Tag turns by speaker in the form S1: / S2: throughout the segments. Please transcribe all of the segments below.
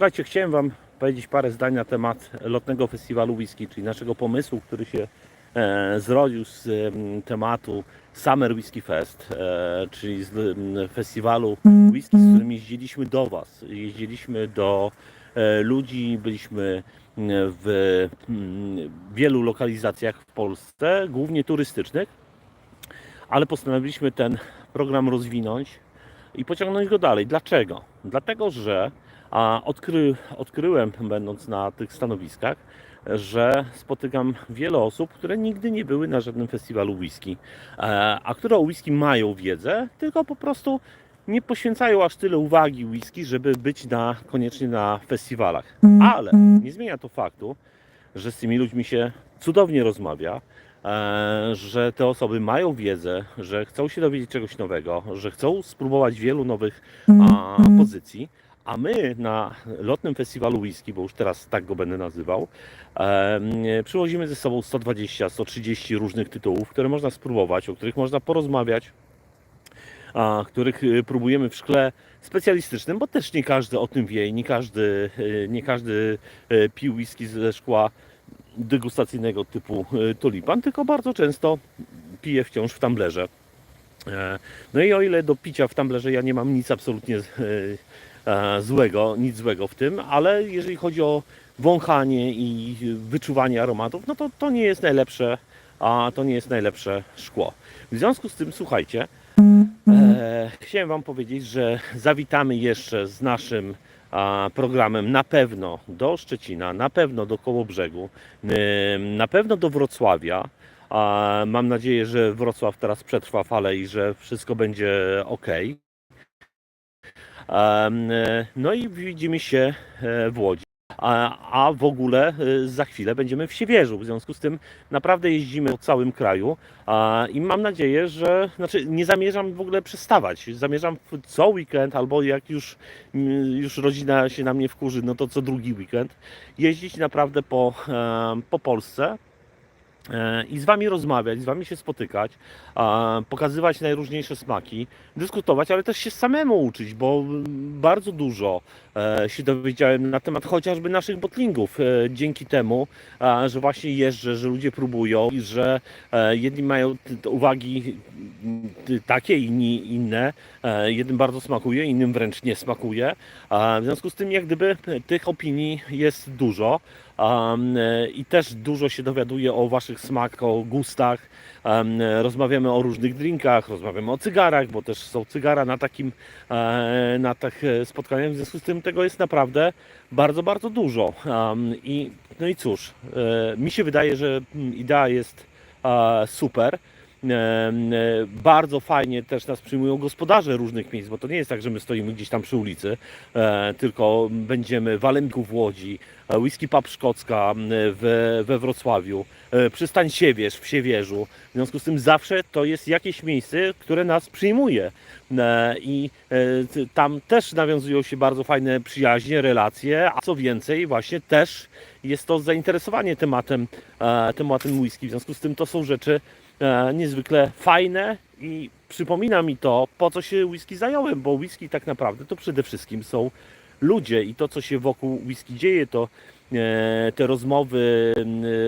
S1: Słuchajcie, chciałem Wam powiedzieć parę zdań na temat lotnego festiwalu whisky, czyli naszego pomysłu, który się e, zrodził z em, tematu Summer Whisky Fest, e, czyli z em, festiwalu whisky, z którym jeździliśmy do Was. Jeździliśmy do e, ludzi, byliśmy w wielu lokalizacjach w Polsce, głównie turystycznych, ale postanowiliśmy ten program rozwinąć i pociągnąć go dalej. Dlaczego? Dlatego, że a odkry, odkryłem, będąc na tych stanowiskach, że spotykam wiele osób, które nigdy nie były na żadnym festiwalu whisky, e, a które o whisky mają wiedzę, tylko po prostu nie poświęcają aż tyle uwagi whisky, żeby być na, koniecznie na festiwalach. Ale nie zmienia to faktu, że z tymi ludźmi się cudownie rozmawia, e, że te osoby mają wiedzę, że chcą się dowiedzieć czegoś nowego, że chcą spróbować wielu nowych pozycji. A my na lotnym festiwalu whisky, bo już teraz tak go będę nazywał, przywozimy ze sobą 120-130 różnych tytułów, które można spróbować, o których można porozmawiać, a, których y, próbujemy w szkle specjalistycznym, bo też nie każdy o tym wie i nie każdy, y, nie każdy y, pił whisky ze szkła degustacyjnego typu tulipan, tylko bardzo często pije wciąż w tumblerze. E, No i o ile do picia w tumblerze ja nie mam nic absolutnie złego, nic złego w tym, ale jeżeli chodzi o wąchanie i wyczuwanie aromatów, no to to nie jest najlepsze, a to nie jest najlepsze szkło. W związku z tym, słuchajcie, e, chciałem Wam powiedzieć, że zawitamy jeszcze z naszym a, programem na pewno do Szczecina, na pewno do Kołobrzegu, em, na pewno do Wrocławia. A mam nadzieję, że Wrocław teraz przetrwa falę i że wszystko będzie ok. E, No i widzimy się e, w Łodzi. A, a w ogóle e, za chwilę będziemy w Siewierzu. W związku z tym naprawdę jeździmy po całym kraju a, i mam nadzieję, że znaczy nie zamierzam w ogóle przestawać. Zamierzam co weekend albo jak już, już rodzina się na mnie wkurzy, no to co drugi weekend jeździć naprawdę po, po Polsce i z Wami rozmawiać, z Wami się spotykać, pokazywać najróżniejsze smaki, dyskutować, ale też się samemu uczyć, bo bardzo dużo e, się dowiedziałem na temat chociażby naszych botlingów. E, dzięki temu, że właśnie jeżdżę, że ludzie próbują i że e, jedni mają uwagi takie, inni inne. Jednym bardzo smakuje, innym wręcz nie smakuje. W związku z tym, jak gdyby tych opinii jest dużo. Um, I też dużo się dowiaduję o Waszych smakach, o gustach. Um, rozmawiamy o różnych drinkach, rozmawiamy o cygarach, bo też są cygara na takim e, na tych spotkaniach. W związku z tym tego jest naprawdę bardzo, bardzo dużo. Um, I no i cóż, e, mi się wydaje, że mm, idea jest e, super. E, Bardzo fajnie też nas przyjmują gospodarze różnych miejsc, bo to nie jest tak, że my stoimy gdzieś tam przy ulicy, e, tylko będziemy w Alemku w Łodzi, e, Whisky Pub Szkocka m, we, Wrocławiu, e, przystań Siewierz w Siewierzu. W związku z tym zawsze to jest jakieś miejsce, które nas przyjmuje. E, I e, tam też nawiązują się bardzo fajne przyjaźnie, relacje, a co więcej, właśnie też jest to zainteresowanie tematem, e, tematem whisky. W związku z tym to są rzeczy e, niezwykle fajne i przypomina mi to, po co się whisky zająłem, bo whisky tak naprawdę to przede wszystkim są ludzie i to, co się wokół whisky dzieje, to e, te rozmowy,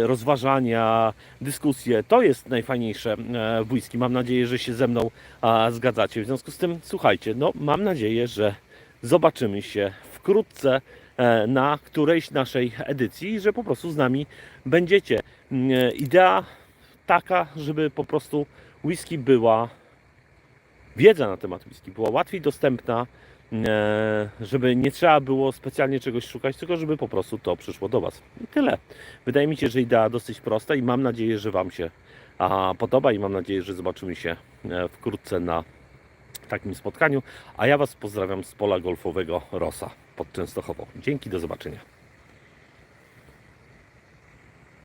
S1: rozważania, dyskusje, to jest najfajniejsze e, w whisky. Mam nadzieję, że się ze mną zgadzacie. W związku z tym, słuchajcie, no mam nadzieję, że zobaczymy się wkrótce na którejś naszej edycji, że po prostu z nami będziecie. Idea taka, żeby po prostu whisky była, wiedza na temat whisky była łatwiej dostępna, e, żeby nie trzeba było specjalnie czegoś szukać, tylko żeby po prostu to przyszło do Was. I tyle. Wydaje mi się, że idea dosyć prosta i mam nadzieję, że Wam się podoba i mam nadzieję, że zobaczymy się e, wkrótce na takim spotkaniu. A ja Was pozdrawiam z pola golfowego Rosa pod Częstochową. Dzięki, do zobaczenia.